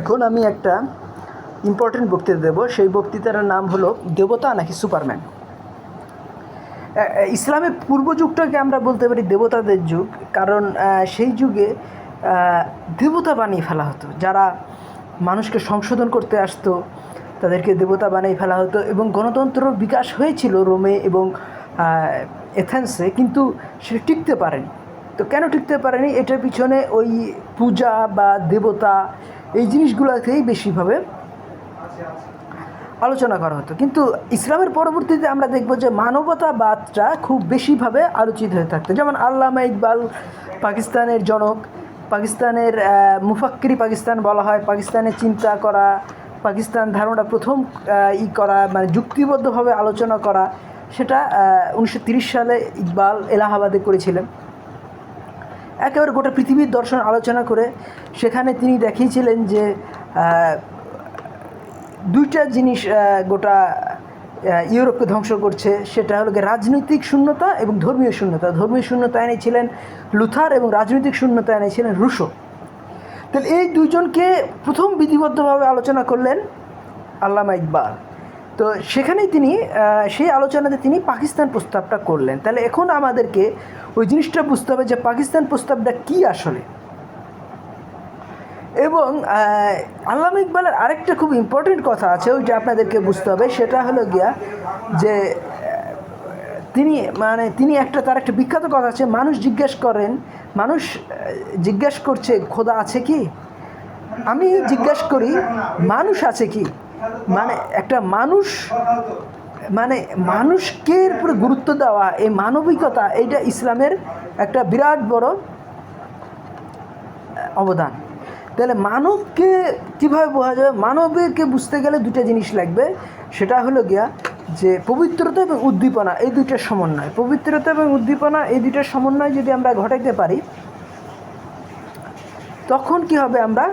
এখন আমি একটা ইম্পর্টেন্ট বক্তৃতা দেব। সেই বক্তৃতার নাম হলো দেবতা নাকি সুপারম্যান ইসলামের পূর্ব যুগটাকে আমরা বলতে পারি দেবতাদের যুগ, কারণ সেই যুগে দেবতা বানিয়ে ফেলা হতো। যারা মানুষকে সংশোধন করতে আসতো, তাদেরকে দেবতা বানিয়ে ফেলা হতো এবং গণতন্ত্র বিকাশ হয়েছিল রোমে এবং এথেন্সে, কিন্তু সেটা টিকতে পারেনি। তো কেন টিকতে পারেনি? এটার পিছনে ওই পূজা বা দেবতা এই জিনিসগুলোকেই বেশিভাবে আলোচনা করা হতো। কিন্তু ইসলামের পরবর্তীতে আমরা দেখব যে মানবতাবাদটা খুব বেশিভাবে আলোচিত হয়ে থাকতো। যেমন আল্লামা ইকবাল পাকিস্তানের জনক, পাকিস্তানের মুফাক্কিরি পাকিস্তান বলা হয়, পাকিস্তানের চিন্তা করা, পাকিস্তান ধারণা প্রথম ই করা মানে যুক্তিবদ্ধভাবে আলোচনা করা, সেটা উনিশশো সালে ইকবাল এলাহাবাদে করেছিলেন। একেবারে গোটা পৃথিবীর দর্শন আলোচনা করে সেখানে তিনি দেখিয়েছিলেন যে দুইটা জিনিস গোটা ইউরোপকে ধ্বংস করছে। সেটা হলো রাজনৈতিক শূন্যতা এবং ধর্মীয় শূন্যতা। ধর্মীয় শূন্যতা এনেছিলেন লুথার এবং রাজনৈতিক শূন্যতা এনেছিলেন রুশো। তাহলে এই দুইজনকে প্রথম বিধিবদ্ধভাবে আলোচনা করলেন আল্লামা ইকবাল। তো সেখানেই তিনি সেই আলোচনাতে তিনি পাকিস্তান প্রস্তাবটা করলেন। তাহলে এখন আমাদেরকে ওই জিনিসটা বুঝতে হবে যে পাকিস্তান প্রস্তাবটা কী আসলে। এবং আল্লামা ইকবালের আরেকটা খুব ইম্পর্টেন্ট কথা আছে, ওইটা আপনাদেরকে বুঝতে হবে, সেটা হলো গিয়া যে তিনি মানে তিনি একটা, তার একটা বিখ্যাত কথা আছে, মানুষ জিজ্ঞেস করেন, মানুষ জিজ্ঞেস করছে, খোদা আছে কি? আমি জিজ্ঞেস করি, মানুষ আছে কি? মানে একটা মানুষ মানে মানুষকে উপরে গুরুত্ব দেওয়া, এই মানবিকতা, এইটা ইসলামের একটা বিরাট বড় অবদান। তাহলে মানবকে কীভাবে বোঝা যাবে? মানবকে বুঝতে গেলে দুটা জিনিস লাগবে। সেটা হলো গিয়া যে পবিত্রতা এবং উদ্দীপনা, এই দুইটার সমন্বয়। পবিত্রতা এবং উদ্দীপনা, এই দুইটার সমন্বয় যদি আমরা ঘটাইতে পারি, তখন কি হবে আমরা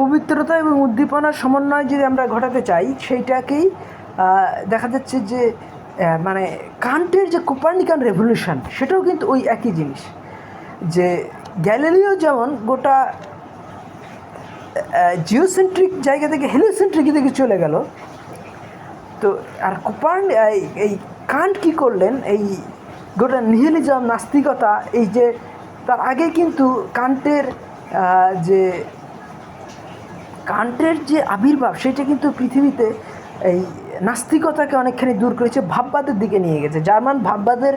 পবিত্রতা এবং উদ্দীপনার সমন্বয় যদি আমরা ঘটাতে চাই, সেইটাকেই দেখা যাচ্ছে যে মানে কান্টের যে কোপার্নিকান রেভলিউশন, সেটাও কিন্তু ওই একই জিনিস। যে গ্যালিলিও যেমন গোটা জিওসেন্ট্রিক জায়গা থেকে হেলিওসেন্ট্রিক দিকে চলে গেল, তো আর কোপার্ন এই- এই কান্ট কী করলেন? এই গোটা নিহিলিজম, নাস্তিকতা, এই যে তার আগে কিন্তু কান্টের যে কান্টের যে আবির্ভাব, সেটা কিন্তু পৃথিবীতে এই নাস্তিকতাকে অনেকখানি দূর করেছে, ভাববাদের দিকে নিয়ে গেছে। জার্মান ভাববাদের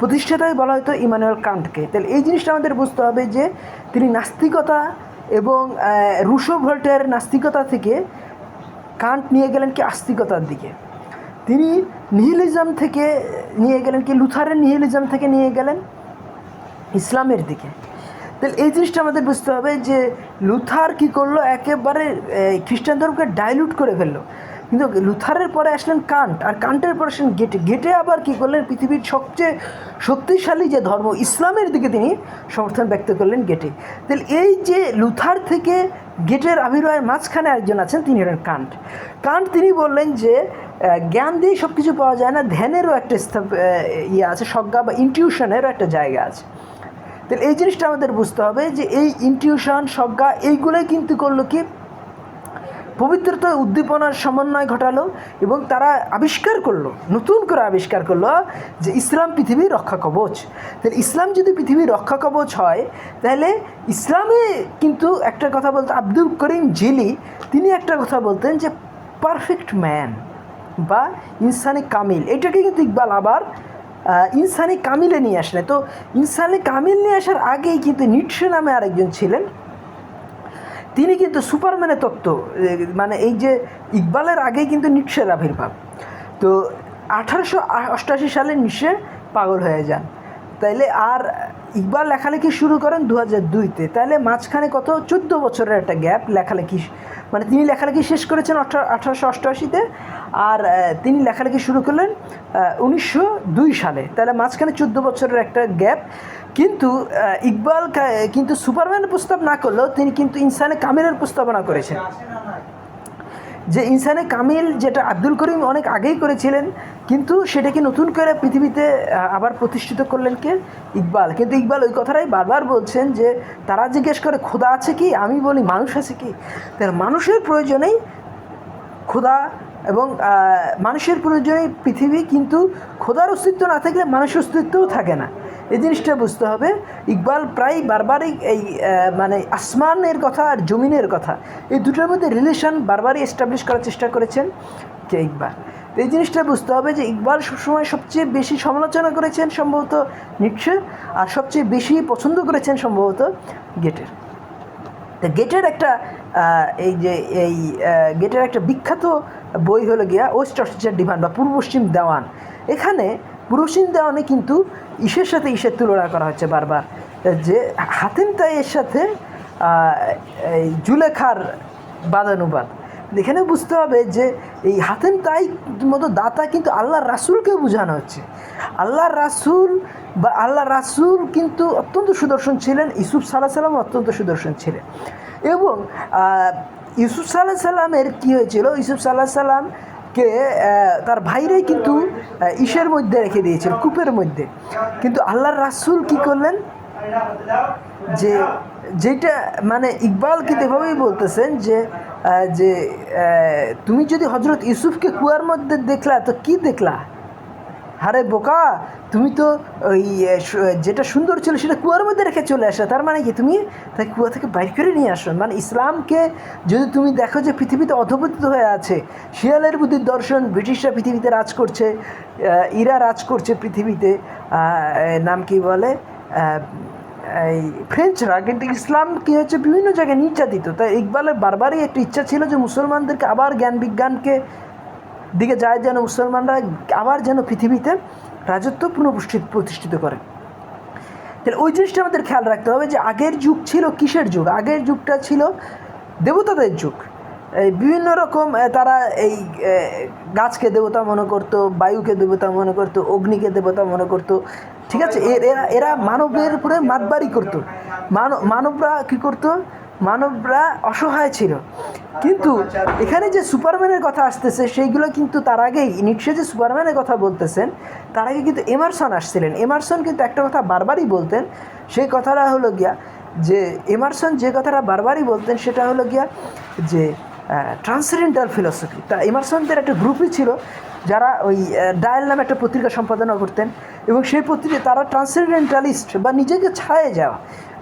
প্রতিষ্ঠাতাই বলা হয়তো ইমানুয়েল কান্টকে। তাহলে এই জিনিসটা আমাদের বুঝতে হবে যে, তিনি নাস্তিকতা এবং রুশো ভোল্টের নাস্তিকতা থেকে কান্ট নিয়ে গেলেন কি আস্তিকতার দিকে। তিনি নিহিলিজম থেকে নিয়ে গেলেন কি, লুথারের নিহিলিজম থেকে নিয়ে গেলেন ইসলামের দিকে। তাহলে এই জিনিসটা আমাদের বুঝতে হবে যে লুথার কি করল? একেবারে খ্রিস্টান ধর্মকে ডাইলুট করে ফেলল। কিন্তু লুথারের পরে আসলেন কান্ট, আর কান্টের পরে আসলেন গেটে। গেটে আবার কি করলেন? পৃথিবীর সবচেয়ে শক্তিশালী যে ধর্ম, ইসলামের দিকে তিনি সমর্থন ব্যক্ত করলেন গেটে। তাহলে এই যে লুথার থেকে গেটের আবির্ভাবের মাঝখানে একজন আছেন, তিনি হলেন কান্ট। কান্ট তিনি বললেন যে জ্ঞান দিয়ে সব কিছু পাওয়া যায় না, ধ্যানেরও একটা ইয়ে আছে, সজ্ঞা বা ইনটিউশনেরও একটা জায়গা আছে। তাহলে এই জিনিসটা আমাদের বুঝতে হবে যে এই ইনটিউশন সজ্ঞা, এইগুলোই কিন্তু করল কি? পবিত্রতা উদ্দীপনার সমন্বয় ঘটালো এবং তারা আবিষ্কার করল, নতুন করে আবিষ্কার করল যে ইসলাম পৃথিবীর রক্ষা কবচ। তাহলে ইসলাম যদি পৃথিবীর রক্ষা কবচ হয়, তাহলে ইসলামে কিন্তু একটা কথা বলতে, আব্দুল করিম জিলি, তিনি একটা কথা বলতেন যে পারফেক্ট ম্যান বা ইনসানি কামিল এটাকে কিন্তু ইকবাল আবার ইনসানি কামিলে নিয়ে আসলেন তো ইনসানি কামিল নিয়ে আসার আগেই কিন্তু নিটসে নামে আরেকজন ছিলেন। তিনি কিন্তু সুপারম্যানের তত্ত্ব মানে এই যে ইকবালের আগেই কিন্তু নিটসের আবির্ভাব। তো আঠারোশো অষ্টাশি সালে নিশে পাগল হয়ে যান। তাইলে আর ইকবাল লেখালেখি শুরু করেন দু হাজার দুইতে। তাহলে মাঝখানে কত? চোদ্দ বছরের একটা গ্যাপ লেখালেখি মানে তিনি লেখালেখি শেষ করেছেন আঠারোশো অষ্টআশিতে আর তিনি লেখালেখি শুরু করলেন উনিশশো দুই সালে। তাহলে মাঝখানে চোদ্দ বছরের একটা গ্যাপ। কিন্তু ইকবাল কিন্তু সুপারম্যানের প্রস্তাব না করলেও তিনি কিন্তু ইনসানে কামিলের প্রস্তাবনা করেছেন। যে ইনসানে কামিল, যেটা আব্দুল করিম অনেক আগেই করেছিলেন কিন্তু সেটাকে নতুন করে পৃথিবীতে আবার প্রতিষ্ঠিত করলেন কে? ইকবাল। কিন্তু ইকবাল ওই কথাটাই বারবার বলছেন যে, তারা জিজ্ঞেস করে, খোদা আছে কি? আমি বলি, মানুষ আছে কি? তাহলে মানুষের প্রয়োজনেই খোদা এবং মানুষের প্রয়োজনে পৃথিবী, কিন্তু খোদার অস্তিত্ব না থাকলে মানুষের অস্তিত্বও থাকে না। এই জিনিসটা বুঝতে হবে। ইকবাল প্রায় বারবারই এই মানে আসমানের কথা আর জমিনের কথা, এই দুটোর মধ্যে রিলেশন বারবারই এস্টাবলিশ করার চেষ্টা করেছেন কে ইকবাল। এই জিনিসটা বুঝতে হবে যে ইকবাল সবসময় সবচেয়ে বেশি সমালোচনা করেছেন সম্ভবত নিশ্চয় আর সবচেয়ে বেশি পছন্দ করেছেন সম্ভবত গেটের। তা গেটের একটা এই যে, এই গেটের একটা বিখ্যাত বই হলো গিয়া ওয়েস্ট অস্ট্রেলিয়ার ডিভান বা পূর্ব পশ্চিম দেওয়ান। এখানে পূর্ব পশ্চিম দেওয়ানে কিন্তু ইসের সাথে ইসের তুলনা করা হচ্ছে বারবার। যে হাতেম তাইয়ের সাথে জুলেখার বাদানুবাদ। এখানে বুঝতে হবে যে এই হাতেম তাই মতো দাতা কিন্তু আল্লাহর রাসুলকে বোঝানো হচ্ছে। আল্লাহর রাসুল বা আল্লাহ রাসুল কিন্তু অত্যন্ত সুদর্শন ছিলেন ইসুফ সাল্লাহ সাল্লাম অত্যন্ত সুদর্শন ছিলেন। এবং ইউসুফ সাল্লাহ সাল্লামের কী হয়েছিল? ইউসুফ সাল্লাহ সাল্লামকে আহ, তার ভাইরাই কিন্তু ইসের মধ্যে রেখে দিয়েছিল কূপের মধ্যে। কিন্তু আল্লাহর রাসুল কি করলেন? যে যেটা মানে ইকবাল কিন্তু এভাবেই বলতেছেন যে যে তুমি যদি হজরত ইউসুফকে কুয়ার মধ্যে দেখলা, তো কি দেখলা? আরে বোকা, তুমি তো ওই যেটা সুন্দর ছিল সেটা কুয়ার মধ্যে রেখে চলে আসা তার মানে কি, তুমি তাই কুয়া থেকে বাইর করে নিয়ে আসো? মানে ইসলামকে যদি তুমি দেখো যে পৃথিবীতে অধপতিত হয়ে আছে, শিয়ালের বুদ্ধির দর্শন ব্রিটিশরা পৃথিবীতে রাজ করছে ইরা রাজ করছে পৃথিবীতে নাম কি বলে? এই ফ্রেঞ্চরা কিন্তু ইসলাম কি হচ্ছে বিভিন্ন জায়গায় নির্যাতিত। তাই ইকবালের বারবারই একটা ইচ্ছা ছিল যে মুসলমানদেরকে আবার জ্ঞান বিজ্ঞানকে দিকে যায় যেন মুসলমানরা আবার যেন পৃথিবীতে রাজত্ব পুনঃপ্রতিষ্ঠিত প্রতিষ্ঠিত করে। তাহলে ওই জিনিসটা আমাদের খেয়াল রাখতে হবে যে আগের যুগ ছিল কিসের যুগ? আগের যুগটা ছিল দেবতাদের যুগ। এই বিভিন্ন রকম তারা এই গাছকে দেবতা মনে করতো, বায়ুকে দেবতা মনে করতো, অগ্নিকে দেবতা মনে করতো। ঠিক আছে? এর, এরা মানবের উপরে মাতবাড়ি করতো। মানব মানবরা কী করতো? মানবরা অসহায় ছিল। কিন্তু এখানে যে সুপারম্যানের কথা আসতেছে, সেইগুলো কিন্তু তার আগেই নিশ্চে যে সুপারম্যানের কথা বলতেছেন, তার আগে কিন্তু এমারসন আসছিলেন। এমারসন কিন্তু একটা কথা বারবারই বলতেন, সেই কথাটা হলো গিয়া যে, এমারসন যে কথাটা বারবারই বলতেন, সেটা হলো গিয়া যে ট্রান্সেন্ডেন্টাল ফিলসফি তা এমারসনদের একটা গ্রুপই ছিল যারা ওই ডায়াল নামে একটা পত্রিকা সম্পাদনা করতেন এবং সেই পত্রিকা তারা ট্রান্সেন্ডেন্টালিস্ট বা নিজেকে ছায়ে যাওয়া।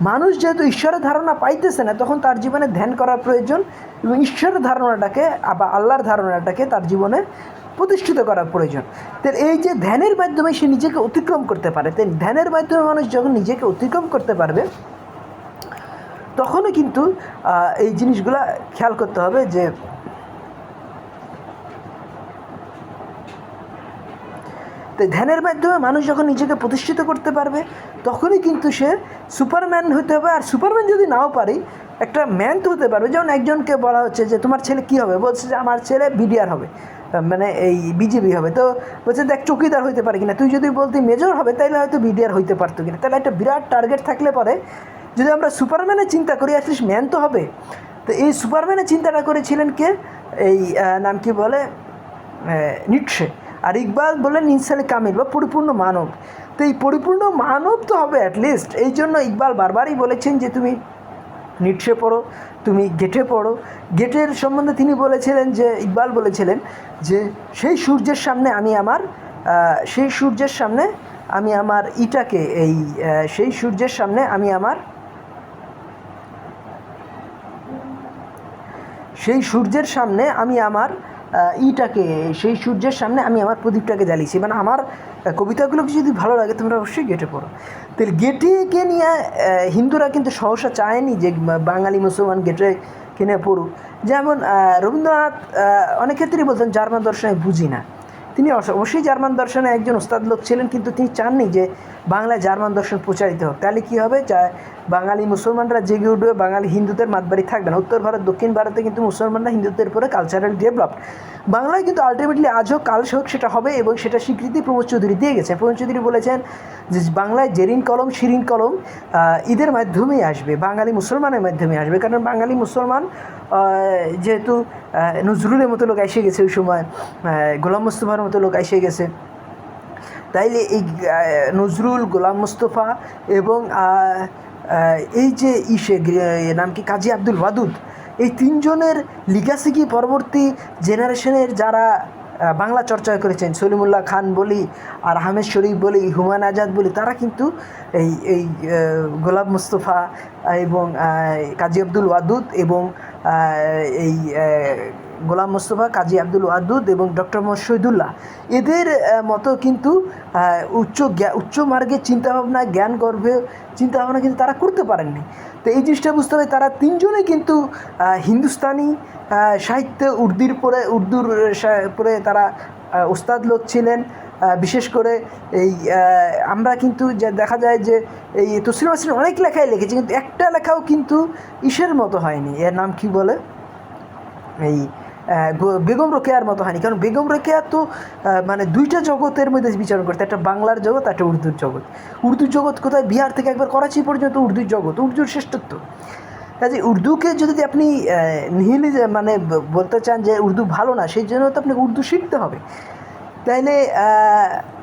মানুষ যেহেতু ঈশ্বরের ধারণা পাইতেছে না, তখন তার জীবনে ধ্যান করার প্রয়োজন এবং ঈশ্বরের ধারণাটাকে বা আল্লাহর ধারণাটাকে তার জীবনে প্রতিষ্ঠিত করার প্রয়োজন। তো এই যে ধ্যানের মাধ্যমে সে নিজেকে অতিক্রম করতে পারে, তো ধ্যানের মাধ্যমে মানুষ যখন নিজেকে অতিক্রম করতে পারবে তখনও কিন্তু এই জিনিসগুলো খেয়াল করতে হবে যে ধ্যানের মাধ্যমে মানুষ যখন নিজেকে প্রতিষ্ঠিত করতে পারবে, তখনই কিন্তু সে সুপারম্যান হতে হবে। আর সুপারম্যান যদি নাও পারি, একটা ম্যান তো হতে পারবে। যেমন একজনকে বলা হচ্ছে যে, তোমার ছেলে কি হবে? বলছে যে, আমার ছেলে বিডিআর হবে। মানে এই বিজেপি হবে। তো বলছে, দেখ, চৌকিদার হইতে পারে কিনা। তুই যদি বলতি মেজর হবে তাহলে হয়তো বিডিআর হইতে পারতো কিনা। তাহলে একটা বিরাট টার্গেট থাকলে পরে যদি আমরা সুপারম্যানের চিন্তা করি অ্যাটলিস্ট ম্যান তো হবে। তো এই সুপারম্যানের চিন্তাটা করেছিলেন কে? এই নাম কি বলে? নিটসে। আর ইকবাল বললেন ইনসানে কামিল বা পরিপূর্ণ মানব। তো এই পরিপূর্ণ মানব তো হবে অ্যাটলিস্ট এই জন্য ইকবাল বারবারই বলেছেন যে, তুমি নিটসে পড়ো, তুমি গেটে পড়ো। গেটের সম্বন্ধে তিনি বলেছিলেন যে, ইকবাল বলেছিলেন যে, সেই সূর্যের সামনে আমি আমার সেই সূর্যের সামনে আমি আমার ইটাকে, এই সেই সূর্যের সামনে আমি আমার সেই সূর্যের সামনে আমি আমার ইটাকে সেই সূর্যের সামনে আমি আমার প্রদীপটাকে জ্বালিয়েছি। মানে আমার আহ, কবিতাগুলো যদি ভালো লাগে তোমরা অবশ্যই গেটে পড়ো। তাহলে গেটেকে নিয়ে হিন্দুরা কিন্তু সহসা চায়নি যে বাঙালি মুসলমান গেটে কিনে পড়ুক। যেমন রবীন্দ্রনাথ অনেক ক্ষেত্রেই বলতেন জার্মান দর্শনে বুঝি না। তিনি অবশ্যই জার্মান দর্শনে একজন ওস্তাদ লোক ছিলেন কিন্তু তিনি চাননি যে বাংলায় জার্মান দর্শন প্রচারিত হোক। তাহলে কী হবে? বাঙালি মুসলমানরা জেগে উঠবে, বাঙালি হিন্দুদের মাতবাড়ি থাকবে না। উত্তর ভারত, দক্ষিণ ভারতে কিন্তু মুসলমানরা হিন্দুদের পরে কালচারাল ডেভেলপ বাংলায় কিন্তু আলটিমেটলি আজ হোক, কাল হোক, সেটা হবে এবং সেটা স্বীকৃতি প্রমোদ চৌধুরী দিয়ে গেছে। প্রমোদ চৌধুরী বলেছেন যে বাংলায় জেরিন কলম, শিরিন কলম ঈদের মাধ্যমেই আসবে, বাঙালি মুসলমানের মাধ্যমে আসবে। কারণ বাঙালি মুসলমান যেহেতু নজরুলের মতো লোক এসে গেছে ওই সময় গোলাম মুস্তফার মতো লোক এসে গেছে। তাইলে এই নজরুল, গোলাম মুস্তফা এবং এই যে ইসে নাম কি, কাজী আব্দুল ওয়াদুদ, এই তিনজনের লিগাসি কি পরবর্তী জেনারেশনের যারা বাংলা চর্চা করেছেন, সলিমুল্লাহ খান বলি, আর আহমেদ শরীফ বলি, হুমায়ুন আজাদ বলি, তারা কিন্তু এই এই গোলাম মুস্তফা এবং কাজী আব্দুল ওয়াদুদ এবং এই গোলাম মোস্তফা, কাজী আব্দুল ওয়াদুদ এবং ডক্টর মোহাম্মদ শহীদুল্লাহ এদের মতো কিন্তু উচ্চ উচ্চ মার্গের চিন্তাভাবনা, জ্ঞান গর্ভে চিন্তাভাবনা কিন্তু তারা করতে পারেননি। তো এই জিনিসটা বুঝতে হবে, তারা তিনজনেই কিন্তু হিন্দুস্তানি সাহিত্যে উর্দুর পরে উর্দুর পরে তারা ওস্তাদ লোক ছিলেন। বিশেষ করে এই আমরা কিন্তু যে দেখা যায় যে এই তসলিম আসলিম অনেক লেখাই লিখেছে, কিন্তু একটা লেখাও কিন্তু ইসের মতো হয়নি। এর নাম কি বলে? এই বেগম রোকেয়ার মতো হয়নি। কারণ বেগম রোকেয়া তো মানে দুইটা জগতের মধ্যে বিচারণ করতে, একটা বাংলার জগৎ, একটা উর্দুর জগৎ। উর্দুর জগৎ কোথায়? বিহার থেকে একবার করাচি পর্যন্ত উর্দুর জগৎ, উর্দুর শ্রেষ্ঠত্ব। কাজে উর্দুকে যদি আপনি নিহিলি মানে বলতে চান যে উর্দু ভালো না, সেই জন্য তো আপনাকে উর্দু শিখতে হবে। তাইলে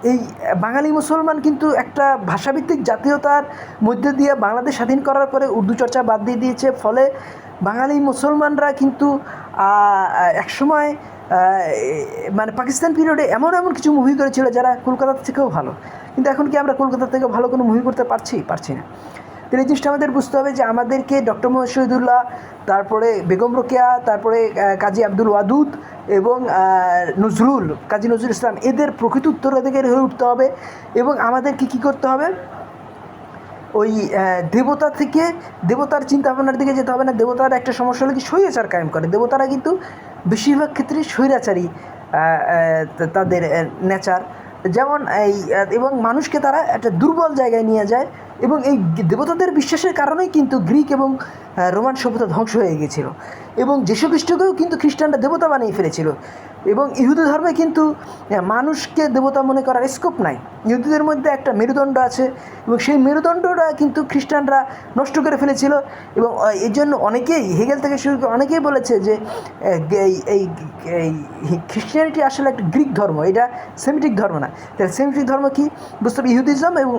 এই বাঙালি মুসলমান কিন্তু একটা ভাষাভিত্তিক জাতীয়তার মধ্যে দিয়ে বাংলাদেশ স্বাধীন করার পরে উর্দু চর্চা বাদ দিয়ে দিয়েছে। ফলে বাঙালি মুসলমানরা কিন্তু একসময় মানে পাকিস্তান পিরিয়ডে এমন এমন কিছু মুভি করেছিল যারা কলকাতা থেকেও ভালো। কিন্তু এখন কি আমরা কলকাতা থেকে ভালো কোনো মুভি করতে পারছি? পারছি না। তাহলে এই জিনিসটা আমাদের বুঝতে হবে যে আমাদেরকে ডক্টর মোহাম্মদ শহীদুল্লাহ তারপরে বেগম রোকেয়া, তারপরে কাজী আব্দুল ওয়াদুদ এবং নজরুল, কাজী নজরুল ইসলাম, এদের প্রকৃত উত্তরাধিকারী হয়ে উঠতে হবে এবং আমাদেরকে কী করতে হবে? ওই দেবতা থেকে দেবতার চিন্তা ভাবনার দিকে যেতে হবে না। দেবতার একটা সমস্যা হলো কি, স্বৈরাচার কায়েম করে। দেবতারা কিন্তু বেশিরভাগ ক্ষেত্রে স্বৈরাচারী তাদের নেচার। যেমন এই এবং মানুষকে তারা একটা দুর্বল জায়গায় নিয়ে যায়। এবং এই দেবতাদের বিশ্বাসের কারণেই কিন্তু গ্রিক এবং রোমান সভ্যতা ধ্বংস হয়ে গিয়েছিল। এবং যীশু খ্রিস্টকেও কিন্তু খ্রিস্টানরা দেবতা বানিয়ে ফেলেছিল। এবং ইহুদি ধর্মে কিন্তু মানুষকে দেবতা মনে করার স্কোপ নাই। ইহুদিদের মধ্যে একটা মেরুদণ্ড আছে এবং সেই মেরুদণ্ডটা কিন্তু খ্রিস্টানরা নষ্ট করে ফেলেছিল। এবং এই জন্য অনেকেই, হেগেল থেকে শুরু করে অনেকেই বলেছে যে এই খ্রিস্টিয়ানিটি আসলে একটা গ্রিক ধর্ম। এটা সেমিটিক ধর্ম না। তাহলে সেমিটিক ধর্ম কি? বুঝতে হবে ইহুদিজম এবং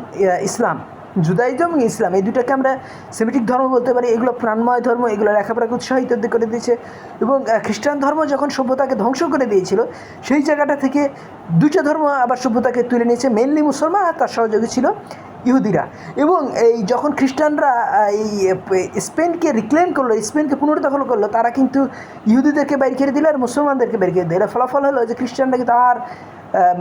ইসলাম। জুদাইজম এবং ইসলাম, এই দুটাকে আমরা সেমিটিক ধর্ম বলতে পারি। এগুলো প্রাণময় ধর্ম, এগুলো লেখাপড়াকে উৎসাহিত করে দিয়েছে। এবং খ্রিস্টান ধর্ম যখন সভ্যতাকে ধ্বংস করে দিয়েছিল, সেই জায়গাটা থেকে দুইটা ধর্ম আবার সভ্যতাকে তুলে নিয়েছে। মেনলি মুসলমান আর তার সহযোগী ছিল ইহুদিরা। এবং এই যখন খ্রিস্টানরা এই স্পেনকে রিক্লেম করল, স্পেনকে পুনরুদ্ধার করল, তারা কিন্তু ইহুদিদেরকে বাইর করে দিল আর মুসলমানদেরকে বের করে দিল। ফলাফল হলো যে খ্রিস্টানরা কিন্তু আর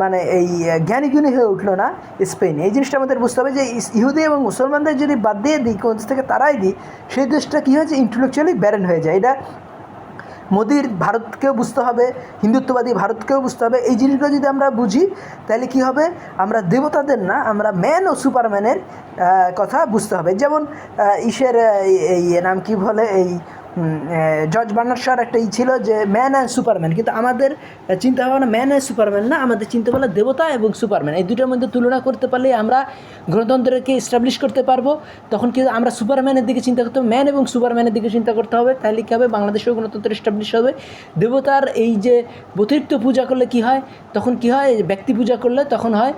মানে এই আহ, জ্ঞানী গুণী হয়ে উঠল না স্পেন। এই জিনিসটা আমাদের বুঝতে হবে যে ইহুদি এবং মুসলমানদের যদি বাদ দিয়ে দিই কোন থেকে তারাই দিই সেই দেশটা কী হয়েছে ইন্টেলেকচুয়ালি ব্যারেন হয়ে যায়। এটা মোদির ভারতকেও বুঝতে হবে হিন্দুত্ববাদী ভারতকেও বুঝতে হবে। এই জিনিসগুলো যদি আমরা বুঝি তাহলে কি হবে? আমরা দেবতাদের না আমরা ম্যান ও সুপারম্যানের কথা বুঝতে হবে। যেমন ইসের এই নাম কি বলে? এই জর্জ বার্নার্সার একটা ই ছিল যে ম্যান অ্যান্ড সুপারম্যান কিন্তু আমাদের চিন্তা ভাবনা ম্যান অ্যান্ড সুপারম্যান না, আমাদের চিন্তা ভাবনা দেবতা এবং সুপারম্যান এই দুটোর মধ্যে তুলনা করতে পারলে আমরা গণতন্ত্রকে এস্টাবলিশ করতে পারব। তখন কি আমরা সুপারম্যানের দিকে চিন্তা করতে হবে? ম্যান এবং সুপারম্যানের দিকে চিন্তা করতে হবে। তাহলে কী হবে? বাংলাদেশেও গণতন্ত্র এস্টাবলিশ হবে। দেবতার এই যে অতিরিক্ত পূজা করলে কি হয়? তখন কি হয়? ব্যক্তি পূজা করলে তখন হয়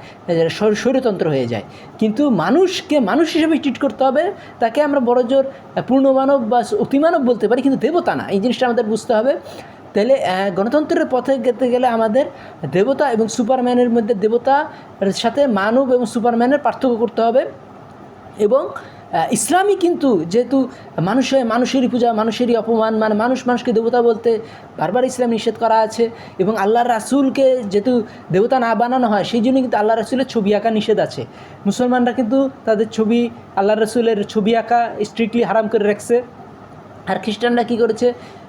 স্বৈরতন্ত্র হয়ে যায়। কিন্তু মানুষকে, মানুষ হিসেবে ট্রিট করতে হবে। তাকে আমরা বড় জোর পূর্ণমানব বা অতিমানব বলতে পারি কিন্তু দেবতা না, এই জিনিসটা আমাদের বুঝতে হবে। তাহলে গণতন্ত্রের পথে যেতে গেলে আমাদের দেবতা এবং সুপারম্যানের মধ্যে দেবতার সাথে মানব এবং সুপারম্যানের পার্থক্য করতে হবে। এবং ইসলামই কিন্তু যেহেতু মানুষের মানুষেরই পূজা, মানুষেরই অপমান মানে মানুষ মানুষকে দেবতা বলতে বারবার ইসলাম নিষেধ করা আছে এবং আল্লাহর রাসুলকে যেহেতু দেবতা না বানানো হয়, সেই জন্য কিন্তু আল্লাহ রাসুলের ছবি আঁকা নিষেধ আছে। মুসলমানরা কিন্তু তাদের ছবি আল্লাহ রাসুলের ছবি আঁকা স্ট্রিক্টলি হারাম করে রাখছে। আর খ্রিস্টানরা কী করেছে?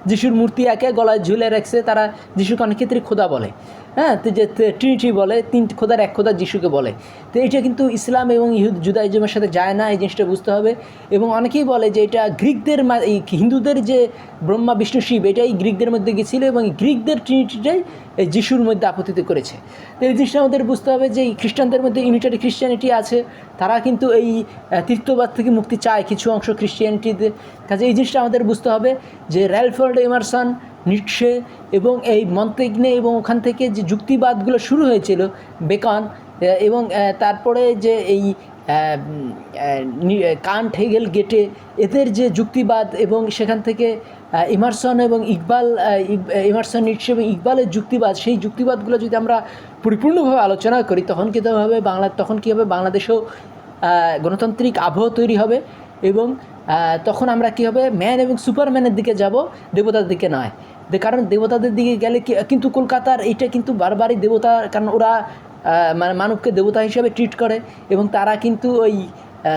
যিশুর মূর্তি একে গলায় ঝুলে রাখছে, তারা যিশুকে অনেক ক্ষেত্রে খোদা বলে। হ্যাঁ তো যে ট্রিনিটি বলে, তিন খোদার এক খোদা যিশুকে বলে। তো এটা কিন্তু ইসলাম এবং ইহুদ জুদাইজমের সাথে যায় না, এই জিনিসটা বুঝতে হবে। এবং অনেকেই বলে যে এটা গ্রিকদের এই হিন্দুদের যে ব্রহ্মা, বিষ্ণু, শিব, এটাই গ্রিকদের মধ্যে গেছিল এবং গ্রিকদের ট্রিনিটিটাই এই যিশুর মধ্যে আপত্তিত করেছে। তো এই জিনিসটা আমাদের বুঝতে হবে যে খ্রিস্টানদের মধ্যে ইউনিটারি খ্রিস্টিয়ানিটি আছে। তারা কিন্তু এই তীর্থবাদ থেকে মুক্তি চায় কিছু অংশ খ্রিস্টিয়ানিটিতে কাজে এই জিনিসটা আমাদের বুঝতে হবে যে র্যালফোর্ড এমারসন নিটসে এবং এই মন্তেগনে এবং ওখান থেকে যে যুক্তিবাদগুলো শুরু হয়েছিল বেকন এবং তারপরে যে এই কান্ট হেগেল গেটে, এদের যে যুক্তিবাদ এবং সেখান থেকে ইমারসন এবং ইকবাল ইমারসন নিটসে এবং ইকবালের যুক্তিবাদ, সেই যুক্তিবাদগুলো যদি আমরা পরিপূর্ণভাবে আলোচনা করি, তখন কীভাবে বাংলা, তখন কী হবে? বাংলাদেশেও গণতান্ত্রিক আবহ তৈরি হবে এবং তখন আমরা কী হবে? ম্যান এবং সুপারম্যানের দিকে যাব, দেবতার দিকে নয়। কারণ দেবতাদের দিকে গেলে কিন্তু কলকাতার এইটা কিন্তু বারবারই দেবতা, কারণ ওরা মানে মানবকে দেবতা হিসেবে ট্রিট করে এবং তারা কিন্তু ওই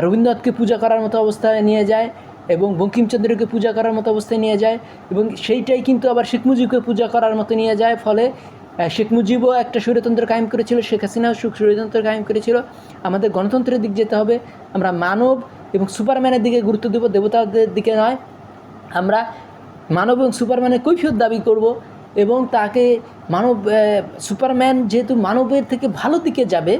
রবীন্দ্রনাথকে পূজা করার মতো অবস্থায় নিয়ে যায় এবং বঙ্কিমচন্দ্রকে পূজা করার মতো অবস্থায় নিয়ে যায় এবং সেইটাই কিন্তু আবার শেখ মুজিবকে পূজা করার মতো নিয়ে যায়। ফলে শেখ মুজিবও একটা স্বৈরতন্ত্র কায়েম করেছিল, শেখ হাসিনাও স্বৈরতন্ত্র কায়েম করেছিল। আমাদের গণতন্ত্রের দিক যেতে হবে। আমরা মানব এবং সুপারম্যানের দিকে গুরুত্ব দেব, দেবতাদের দিকে নয়। আমরা মানব এবং সুপারম্যানের কৈফিয়ত দাবি করব এবং তাকে মানব সুপারম্যান যেহেতু মানবের থেকে ভালো দিকে যাবে,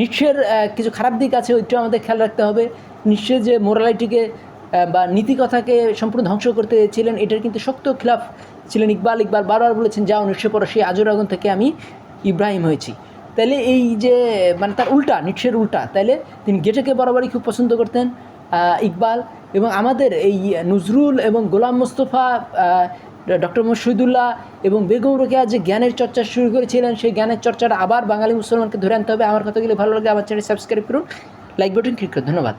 নিশ্চয়ের কিছু খারাপ দিক আছে ওইটা আমাদের খেয়াল রাখতে হবে। নিশ্চয় যে মোরালিটিকে বা নীতিকথাকে সম্পূর্ণ ধ্বংস করতে ছিলেন এটার কিন্তু শক্ত খিলাফ ছিলেন ইকবাল। ইকবাল বারবার বলেছেন, যাও নিশ্চয় পর সেই আগুন থেকে আমি ইব্রাহিম হয়েছি। তাহলে এই যে মানে তার উল্টা নিঠের উল্টা তাহলে তিনি গেটেকে বরাবরই খুব পছন্দ করতেন ইকবাল এবং আমাদের এই নজরুল এবং গোলাম মোস্তফা ডক্টর মুর্শিদুল্লাহ এবং বেগম রোকেয়া যে জ্ঞানের চর্চা শুরু করেছিলেন, সেই জ্ঞানের চর্চাটা আবার বাঙালি মুসলমানকে ধরে আনতে হবে। আমার কথাগুলি ভালো লাগে আমার চ্যানেল সাবস্ক্রাইব করুন লাইক বাটন ক্লিক করুন। ধন্যবাদ।